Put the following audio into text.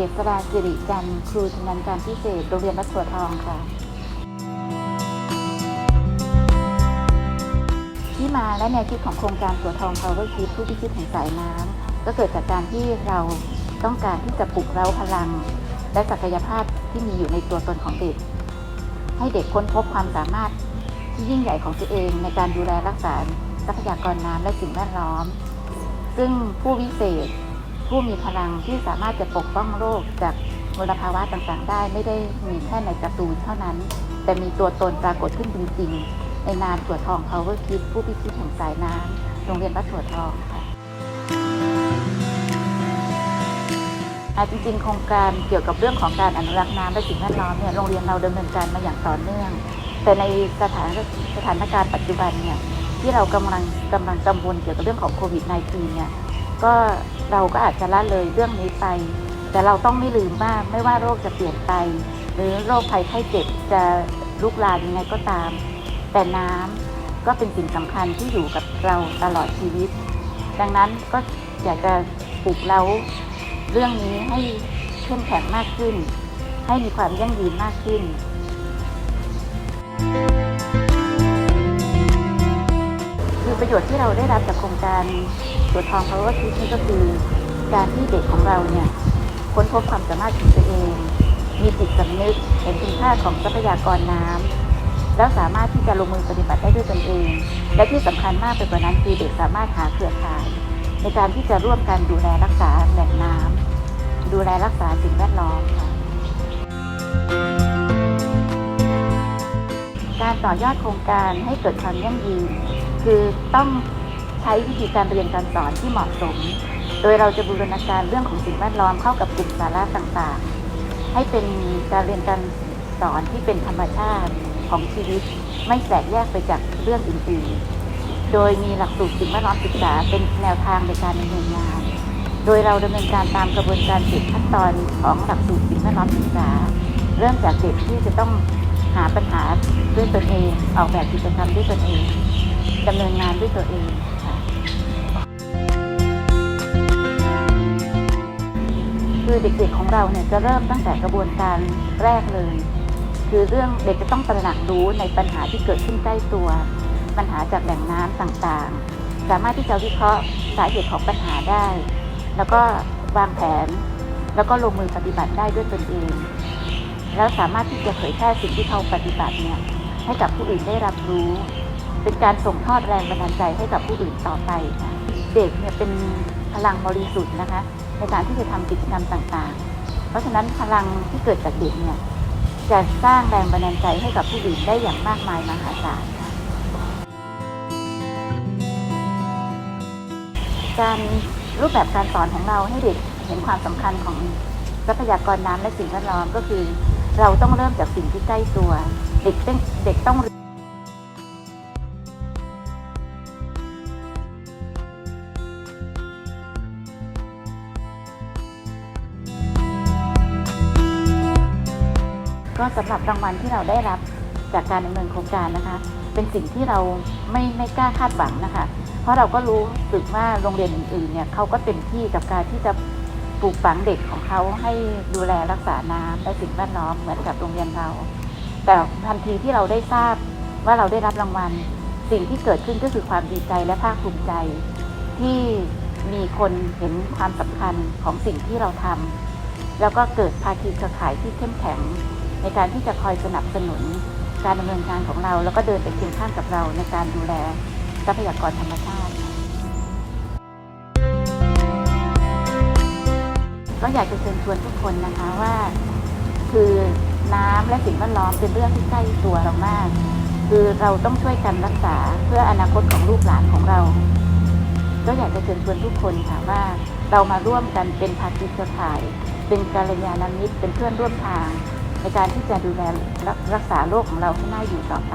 เกษราสิริจันทร์ครูชำนาญการพิเศษโรงเรียนวัดสวทองค่ะ ที่มาและแนวคิดของโครงการสวทอง Power Kid ผู้พิชิตแห่งสายน้ำก็เกิดจากการที่เราต้องการที่จะปลุกเร้าพลัง และศักยภาพที่มีอยู่ในตัวตนของเด็ก ให้เด็กค้นพบความสามารถที่ยิ่งใหญ่ของตัวเองในการดูแลรักษาทรัพยากรน้ำและสิ่งแวดล้อม ซึ่งผู้วิเศษ ผู้มีพลังที่สามารถจะปกป้องโลกจากมลภาวะต่างๆ ได้ไม่ได้มีแค่ในการ์ตูนเท่านั้น แต่มีตัวตนปรากฏขึ้นจริงๆ ในนามถั่วทอง Power kid ผู้พิชิตแห่งสายน้ำโรงเรียนวัดถั่วทองค่ะจริงๆ โครงการเกี่ยวกับเรื่องของการอนุรักษ์น้ำและสิ่งแวดล้อมเนี่ยโรงเรียนเราดำเนินการมาอย่างต่อเนื่อง แต่ในสถานสถานการณ์ปัจจุบันเนี่ยที่เรากำลังกำลังกังวลเกี่ยวกับเรื่องของโควิด -19 เนี่ย ก็เราก็อาจจะละเลยเรื่องนี้ไป แต่เราต้องไม่ลืมว่าไม่ว่าโรคจะเปลี่ยนไป หรือโรคภัยไข้เจ็บจะลุกลามยังไงก็ตาม แต่น้ำก็เป็นสิ่งสำคัญที่อยู่กับเราตลอดชีวิต ดังนั้นก็อยากจะปลุกเราเรื่องนี้ให้เข้มแข็งมากขึ้น ให้มีความยั่งยืนมากขึ้น คือประโยชน์ที่เราได้รับจากโครงการตัวทอง Power Kids นี่ก็คือการที่เด็กของเราเนี่ยค้นพบความสามารถของตัวเอง มีจิตสำนึกเห็นคุณค่าของทรัพยากรน้ำแล้วสามารถที่จะลงมือปฏิบัติได้ด้วยตนเอง และที่สำคัญมากไปกว่านั้นคือเด็กสามารถหาเครือข่าย ในการที่จะร่วมกันดูแลรักษาแหล่งน้ำดูแลรักษาสิ่งแวดล้อมค่ะการต่อยอดโครงการให้เกิดความยั่งยืน คือต้องใช้วิธีการเรียนการสอนที่เหมาะสม โดยเราจะบูรณาการเรื่องของสิ่งแวดล้อมเข้ากับกลุ่มสาระต่างๆ ให้เป็นการเรียนการสอนที่เป็นธรรมชาติของชีวิต ไม่แตกแยกไปจากเรื่องอื่นๆ โดยมีหลักสูตรสิ่งแวดล้อมศึกษาเป็นแนวทางในการดำเนินงาน โดยเราดำเนินการตามกระบวนการสิบขั้นตอนของหลักสูตรสิ่งแวดล้อมศึกษา เริ่มจากเด็กที่จะต้องหาปัญหาด้วยตนเอง ออกแบบกิจกรรมด้วยตนเอง ดำเนินงานด้วยตัวเองค่ะคือเด็กๆของเราเนี่ยจะเริ่มตั้งแต่กระบวนการแรกเลย คือเรื่องเด็กจะต้องตระหนักรู้ในปัญหาที่เกิดขึ้นใกล้ตัว ปัญหาจากแหล่งน้ำต่างๆ สามารถที่จะวิเคราะห์สาเหตุของปัญหาได้ แล้วก็วางแผน แล้วก็ลงมือปฏิบัติได้ด้วยตนเอง แล้วสามารถที่จะเผยแพร่สิ่งที่เขาปฏิบัติเนี่ยให้กับผู้อื่นได้รับรู้ เป็นการส่งทอดแรงบันดาลใจให้กับผู้อื่นต่อไปค่ะเด็กเนี่ยเป็นพลังบริสุทธิ์นะคะในการที่จะทำกิจกรรมต่างๆ เพราะฉะนั้นพลังที่เกิดจากเด็กเนี่ยจะสร้างแรงบันดาลใจให้กับผู้อื่นได้อย่างมากมายมหาศาลการรูปแบบการสอนของเราให้เด็กเห็นความสำคัญของทรัพยากรน้ำและสิ่งแวดล้อมก็คือ เราต้องเริ่มจากสิ่งที่ใกล้ตัว เด็กต้องเด็กต้อง ก็สำหรับรางวัลที่เราได้รับจากการดำเนินโครงการนะคะ เป็นสิ่งที่เราไม่ไม่กล้าคาดหวังนะคะ เพราะเราก็รู้สึกว่าโรงเรียนอื่นๆเนี่ยเขาก็เต็มที่กับการที่จะปลูกฝังเด็กของเขาให้ดูแลรักษาน้ำและสิ่งแวดล้อมเหมือนกับโรงเรียนเรา แต่ทันทีที่เราได้ทราบว่าเราได้รับรางวัล สิ่งที่เกิดขึ้นก็คือความดีใจและภาคภูมิใจ ที่มีคนเห็นความสำคัญของสิ่งที่เราทำแล้วก็เกิดภาคีเครือข่ายที่เข้มแข็ง ในการที่จะคอยสนับสนุนการดำเนินงานของเรา แล้วก็เดินไปเคียงข้างกับเราในการดูแลทรัพยากรธรรมชาติ ก็อยากจะเชิญชวนทุกคนนะคะว่า คือน้ำและสิ่งแวดล้อมเป็นเรื่องที่ใกล้ตัวเรามาก คือเราต้องช่วยกันรักษาเพื่ออนาคตของลูกหลานของเรา ก็อยากจะเชิญชวนทุกคนค่ะว่าเรามาร่วมกันเป็นภาคีเครือข่าย เป็นกัลยาณมิตรเป็นเพื่อนร่วมทาง ในการที่จะดูแลรักษาโรคของเราให้น่าอยู่ต่อไป